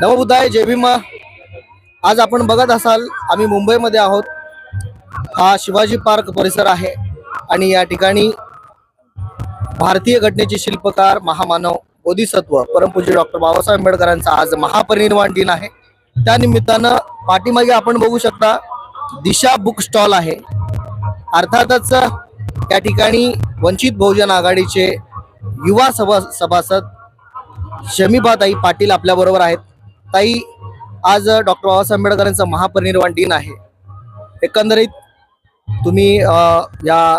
नवबुद्धाय जय भीमा आज आपण बघत असाल आम्ही मुंबईमध्ये आहोत. हा शिवाजी पार्क परिसर आहे आणि या ठिकाणी भारतीय घटनेचे शिल्पकार महामानव बोधिसत्व परमपूज्य डॉक्टर बाबासाहेब आंबेडकरांचा आज महापरिनिर्वाण दिन आहे. त्या निमित्तानं पाठीमागे आपण बघू शकता दिशा बुक स्टॉल आहे. अर्थातच या ठिकाणी वंचित बहुजन आघाडीचे युवा सभा सभासद शमीबाताई पाटील आपल्या बरोबर आहेत. ताई आज डॉक्टर बाबासाहेब आंबेडकरांचा महापरिनिर्वाण दिन आहे. एकंदरीत तुम्ही या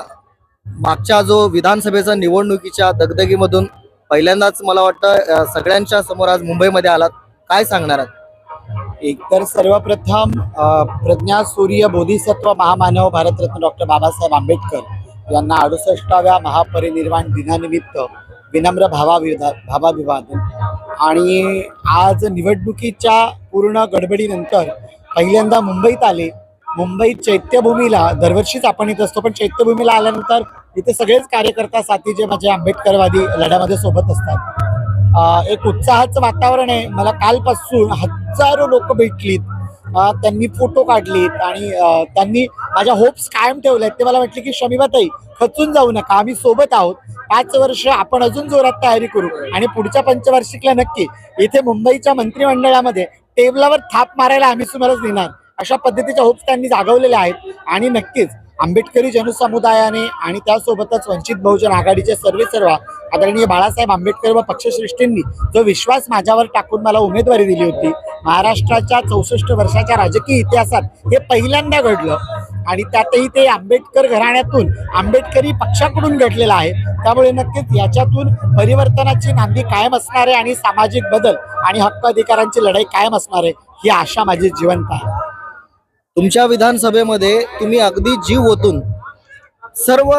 मागच्या जो विधानसभेचा निवडणुकीच्या दगदगीमधून पहिल्यांदाच मला वाटतं सगळ्यांच्या समोर आज मुंबईमध्ये आलात. काय सांगणार आहात? एकतर सर्वप्रथम प्रज्ञा सूर्य बोधिसत्व महामानव भारतरत्न डॉक्टर बाबासाहेब आंबेडकर यांना अडुसष्टाव्या महापरिनिर्वाण दिनानिमित्त विनम्र भावाविधा भावाभिवादन. आणि आज निवडणुकीच्या पूर्ण गडबडीनंतर पहिल्यांदा मुंबईत आले. मुंबईत चैत्यभूमीला दरवर्षीच आपण येत असतो पण चैत्यभूमीला आल्यानंतर इथे सगळेच कार्यकर्ता साथी जे माझे आंबेडकरवादी लढ्यामध्ये सोबत असतात. एक उत्साहाचं वातावरण आहे. मला कालपासून हजारो लोक भेटलीत. त्यांनी फोटो काढलीत आणि त्यांनी माझ्या होप्स कायम ठेवल्यात ते मला म्हटले की शमीबाताई खचून जाऊ नका. आम्ही सोबत आहोत. पाच वर्ष आपण अजून जोरात तयारी करू. आणि पुढच्या पंचवार्षिकला नक्की इथे मुंबईच्या मंत्रिमंडळामध्ये टेबलावर थाप मारायला आम्ही तुम्हालाच देणार अशा पद्धतीच्या होप्स त्यांनी जागवलेल्या आहेत. आणि नक्कीच आंबेडकरी जनसमुदायाने आणि त्यासोबतच वंचित बहुजन आघाडीचे सर्वे सर्व आदरणीय बाळासाहेब आंबेडकर व पक्षश्रेष्ठींनी जो विश्वास माझ्यावर टाकून मला उमेदवारी दिली होती महाराष्ट्राच्या चौसष्ट वर्षाच्या राजकीय इतिहासात हे पहिल्यांदा घडलं आणि त्यातही ते आंबेडकर घराण्यातून आंबेडकरी पक्षाकडून घडलेलं आहे. त्यामुळे नक्कीच याच्यातून परिवर्तनाची नांदी कायम असणार आहे आणि सामाजिक बदल आणि हक्क अधिकारांची लढाई कायम असणार आहे ही आशा माझी जिवंत आहे. तुमच्या विधानसभेमध्ये तुम्ही अगदी जीव ओतून सर्व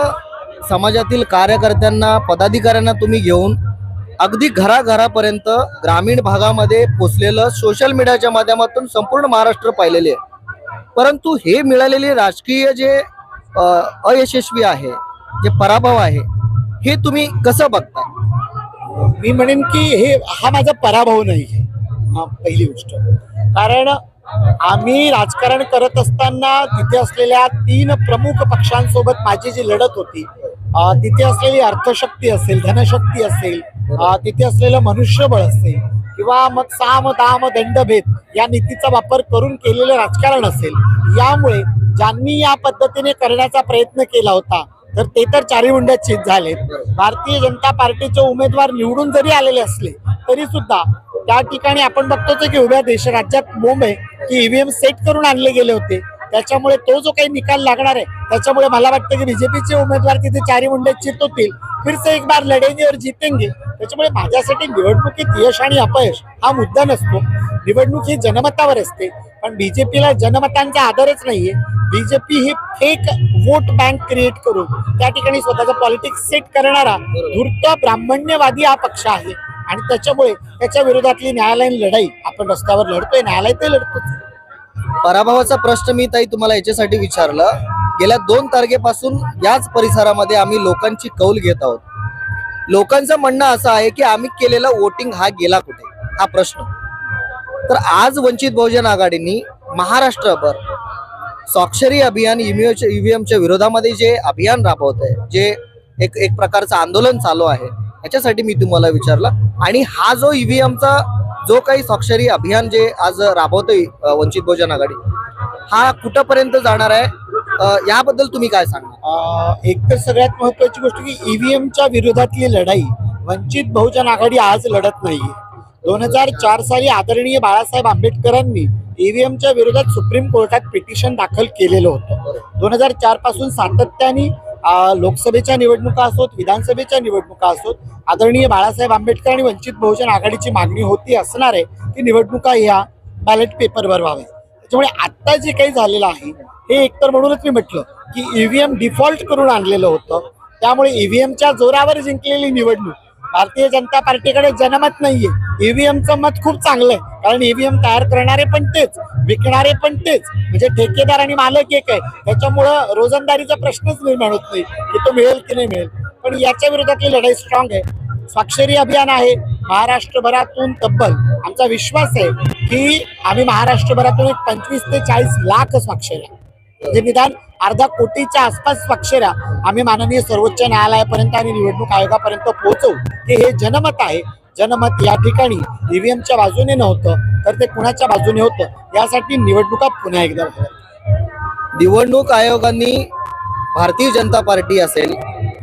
समाजातील कार्यकर्त्यांना पदाधिकाऱ्यांना तुम्ही घेऊन अगदी घराघरापर्यंत ग्रामीण भागामध्ये पोचलेलं सोशल मीडियाच्या माध्यमातून संपूर्ण महाराष्ट्र पाहिलेले आहे. परंतु हे मिळालेले राजकीय जे अयशस्वी आहे जे पराभव आहे हे तुम्ही कसं बघता मी म्हणेन की हे हा माझा पराभव नाही आहे हा पहिली गोष्ट. कारण आम्ही राजकारण करत असताना तिथे असलेल्या तीन प्रमुख पक्षांसोबत माझी जी लढत होती तिथे असलेली अर्थशक्ती असेल धनशक्ती असेल तिथे असलेलं मनुष्यबळ असेल किंवा मग साम दाम दंडभेद या नीतीचा वापर करून केलेलं राजकारण असेल यामुळे ज्यांनी या पद्धतीने करण्याचा प्रयत्न केला होता तर ते तर चारी चित झालेत. भारतीय जनता पार्टीचे उमेदवार निवडून जरी आलेले असले तरी सुद्धा त्या ठिकाणी आपण बघतोच की उभ्या देश राज्यात बोंब आहे. की ईव्हीएम सेट करून आणले गेले होते. त्याच्यामुळे तो जो काही निकाल लागणार आहे त्याच्यामुळे मला वाटतं की बीजेपीचे उमेदवार तिथे चारी मुंडे चितवतील होतील फिर से एक बार लढेंगे और जितेंगे. त्याच्यामुळे माझ्यासाठी निवडणुकीत यश आणि अपयश हा मुद्दा नसतो. निवडणूक ही जनमतावर असते. पण बीजेपीला जनमतांचा आदरच नाहीये. बीजेपी ही फेक वोट बँक क्रिएट करून त्या ठिकाणी स्वतःचा पॉलिटिक्स सेट करणारा धूर्त ब्राह्मण्यवादी हा पक्ष आहे. आणि त्याच्यामुळे त्याच्या विरोधातली न्यायालयीन लढाई आपण रस्त्यावर लढतोय ते लढतो पराभवाचा प्रश्न मी ताई तुम्हाला याच्यासाठी विचारलं. गेल्या दोन तारखेपासून याच परिसरामध्ये आम्ही लोकांची कौल घेत आहोत. लोकांचं म्हणणं असं आहे की आम्ही केलेला वोटिंग हा गेला कुठे? हा प्रश्न. तर आज वंचित बहुजन आघाडीनी महाराष्ट्रभर स्वाक्षरी अभियान ईव्हीएमच्या विरोधामध्ये जे अभियान राबवत आहे जे एक एक प्रकारचं आंदोलन चालू आहे याच्यासाठी मी तुम्हाला विचारलं. आणि हा जो ईव्हीएमचा जो काही स्वाक्षरी अभियान जे आज राबवतोय वंचित बहुजन आघाडी हा कुठंपर्यंत जाणार आहे? याबद्दल तुम्ही काय सांगणार? अं, एक तर सगळ्यात महत्वाची गोष्ट की ईव्हीएमच्या विरोधातली लढाई वंचित बहुजन आघाडी आज लढत नाहीये. दोन हजार चार साली आदरणीय बाळासाहेब आंबेडकरांनी ईव्हीएमच्या विरोधात सुप्रीम कोर्टात पिटिशन दाखल केलेलं होतं. दोन हजार चारपासून सातत्याने लोकसभेच्या निवडणुका असोत विधानसभेच्या निवडणुका असोत आदरणीय बाळासाहेब आंबेडकर आणि वंचित बहुजन आघाडीची मागणी होती असणार आहे की निवडणुका ह्या बॅलेट पेपरवर व्हाव्या त्याच्यामुळे आता जे काही झालेलं आहे हे एकतर म्हणूनच मी म्हटलं की ईव्हीएम डिफॉल्ट करून आणलेलं होतं. त्यामुळे ईव्हीएमच्या जोरावर जिंकलेली निवडणूक भारतीय जनता पार्टीकडे जनमत नाहीये. ईव्हीएमचं मत खूप चांगलं आहे कारण ईव्हीएम तयार करणारे पण तेच विकणारे पण तेच. म्हणजे ठेकेदार आणि मालक एक आहे. त्याच्यामुळं रोजंदारीचा प्रश्नच निर्माण होत नाही की तो मिळेल की नाही मिळेल. पण याच्या विरोधातली लढाई स्ट्रॉंग आहे. स्वाक्षरी अभियान आहे. महाराष्ट्रभरातून तब्बल आमचा विश्वास आहे की आम्ही महाराष्ट्रभरातून एक पंचवीस ते चाळीस लाख स्वाक्षरी म्हणजे निदान अर्धा कोटीच्या आसपास स्वाक्षऱ्या आम्ही माननीय सर्वोच्च न्यायालयापर्यंत आणि निवडणूक आयोगापर्यंत पोहोचवू. की हे जनमत आहे. जनमत या ठिकाणी ईव्हीएमच्या बाजूने नव्हतं तर ते कुणाच्या बाजूने होतं? यासाठी निवडणुका पुन्हा एकदा निवडणूक आयोगाने भारतीय जनता पार्टी असेल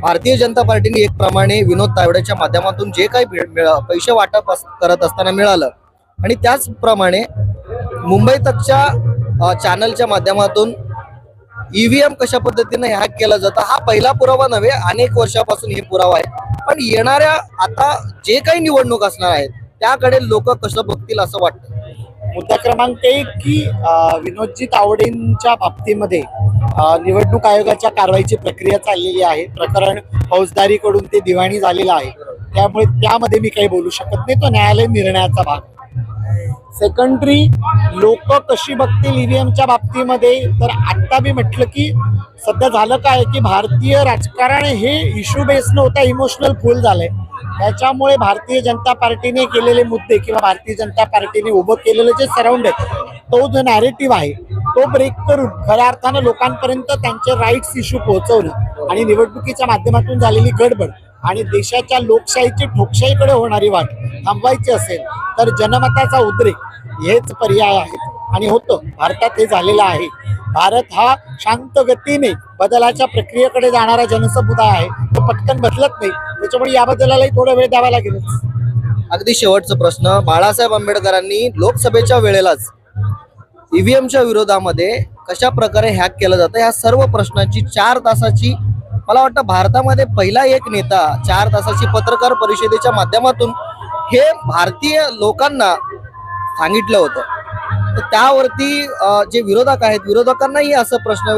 भारतीय जनता पार्टीने एक प्रमाणे विनोद तावडेच्या माध्यमातून जे काही मिळ- पैसे वाटप अस- करत असताना मिळालं. आणि त्याचप्रमाणे मुंबई तकच्या चॅनलच्या माध्यमातून ईव्हीएम कशा पद्धतीने हॅक केला जातं हा पहिला पुरावा नव्हे अनेक वर्षापासून हे पुरावा आहे. पण येणाऱ्या आता जे काही निवडणूक असणार आहेत त्याकडे लोक कसं बघतील असं वाटतं? मुद्दा क्रमांक एक की विनोदजी तावडेंच्या बाबतीमध्ये निवडणूक आयोगाच्या कारवाईची प्रक्रिया चाललेली आहे. प्रकरण फौजदारीकडून ते दिवाणी झालेलं आहे. त्यामुळे त्यामध्ये मी काही बोलू शकत नाही. तो न्यायालय निर्णयाचा भाग. सेकंडरी लोक कशी बघतील ईव्हीएमच्या बाबतीमध्ये? तर आत्ता मी म्हटलं की सध्या झालं काय की भारतीय राजकारण हे इश्यू बेस नव्हता इमोशनल फुल झालंय. त्याच्यामुळे भारतीय जनता पार्टीने केलेले मुद्दे किंवा भारतीय जनता पार्टीने उभं केलेलं जे सराउंड आहे तो जो नॅरेटिव्ह आहे तो ब्रेक करून खऱ्या अर्थानं लोकांपर्यंत त्यांचे राईट्स इश्यू पोहोचवणं आणि निवडणुकीच्या माध्यमातून झालेली गडबड आणि देशाच्या लोकशाहीची ठोकशाहीकडे होणारी वाट थांबवायची असेल तर जनमताचा उद्रेक हेच पर्याय आहेत. आणि होतं. भारतात हे झालेलं आहे. भारत हा शांत गतीने बदलाच्या प्रक्रियेकडे जाणारा जनसमुदाय आहे. तो पटकन बदलत नाही. त्याच्यामुळे या बदलालाही थोडा वेळ द्यावा लागेलच. अगदी शेवटचा प्रश्न. बाळासाहेब आंबेडकरांनी लोकसभेच्या वेळेलाच ईव्हीएमच्या विरोधामध्ये कशा प्रकारे हॅक केलं जातं या सर्व प्रश्नांची चार तासाची मला वाटतं भारतामध्ये पहिला एक नेता चार तासाची पत्रकार परिषदेच्या माध्यमातून हे भारतीय लोकांना सांगितलं होतं. तर त्यावरती जे विरोधक आहेत विरोधकांनाही असं प्रश्न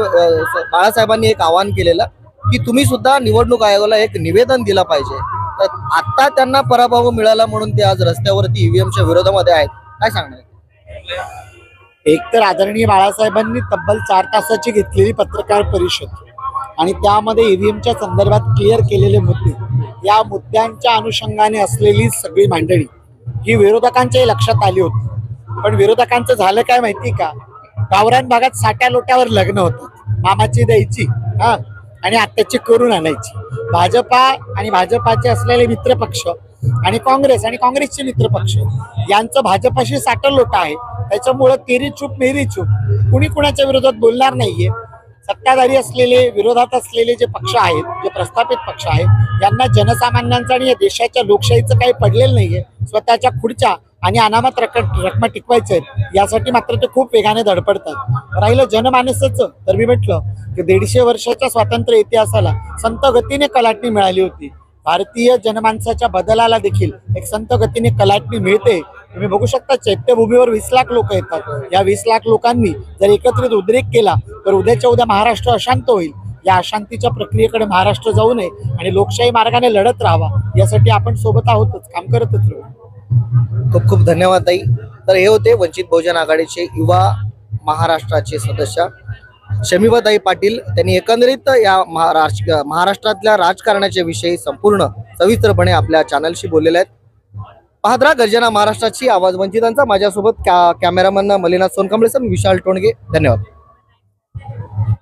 बाळासाहेबांनी एक आवाहन केलेलं की तुम्ही सुद्धा निवडणूक आयोगाला एक निवेदन दिलं पाहिजे. तर आता त्यांना पराभव मिळाला म्हणून ते आज रस्त्यावरती ईव्हीएमच्या विरोधामध्ये आहेत. काय सांगणार? एक तर आदरणीय बाळासाहेबांनी तब्बल चार तासाची घेतलेली पत्रकार परिषद आणि त्यामध्ये ईव्हीएमच्या संदर्भात क्लिअर केलेले मुद्दे. या मुद्द्यांच्या अनुषंगाने असलेली सगळी मांडणी ही विरोधकांच्याही लक्षात आली होती. पण विरोधकांचं झालं काय माहिती का? गावरान भागात साट्या लोट्यावर लग्न होतात मामाची द्यायची हा आणि आत्याची करून आणायची. भाजपा आणि भाजपाचे असलेले मित्रपक्ष आणि काँग्रेस आणि काँग्रेसचे मित्रपक्ष यांचं भाजपाशी साटं लोट आहे. त्याच्यामुळं तेरी चूप मेरी चूप. कुणी कुणाच्या विरोधात बोलणार नाहीये. सत्ताधारी असलेले विरोधात असलेले जे पक्ष आहेत जे प्रस्थापित पक्ष आहेत यांना जनसामान्यांचं आणि या देशाच्या लोकशाहीचं काही पडलेलं नाहीये. स्वतःच्या खुर्च्या आणि अनामत रक रकमा टिकवायच्या आहेत यासाठी मात्र ते खूप वेगाने धडपडतात. राहिलं जनमानसाचं तर मी म्हटलं की दीडशे वर्षाच्या स्वातंत्र्य इतिहासाला संत गतीने कलाटणी मिळाली होती. भारतीय जनमानसाच्या बदलाला देखील एक संत गतीने कलाटणी मिळते तुम्ही बघू शकता चैत्यभूमीवर वीस लाख लोक येतात. या वीस लाख लोकांनी जर एकत्रित उद्रेक केला तर उद्याच्या उद्या महाराष्ट्र अशांत होईल. या अशांतीच्या प्रक्रियेकडे महाराष्ट्र जाऊ नये आणि लोकशाही मार्गाने लढत राहावा यासाठी आपण सोबत आहोतच काम करतच राहू. खूप खूप धन्यवाद ताई. तर हे होते वंचित बहुजन आघाडीचे युवा महाराष्ट्राचे सदस्य. शमीबाताई पाटील त्यांनी एकंदरीत या महाराष्ट्र महाराष्ट्रातल्या राजकारणाच्या विषयी संपूर्ण सविस्तरपणे आपल्या चॅनलशी बोललेले आहेत. पाहद्रा गर्जना महाराष्ट्राची आवाज वंचितांचा. माझ्यासोबत कॅ कॅमेरामन मलिनाथ सोनकांबळे सर विशाल टोणगे. धन्यवाद.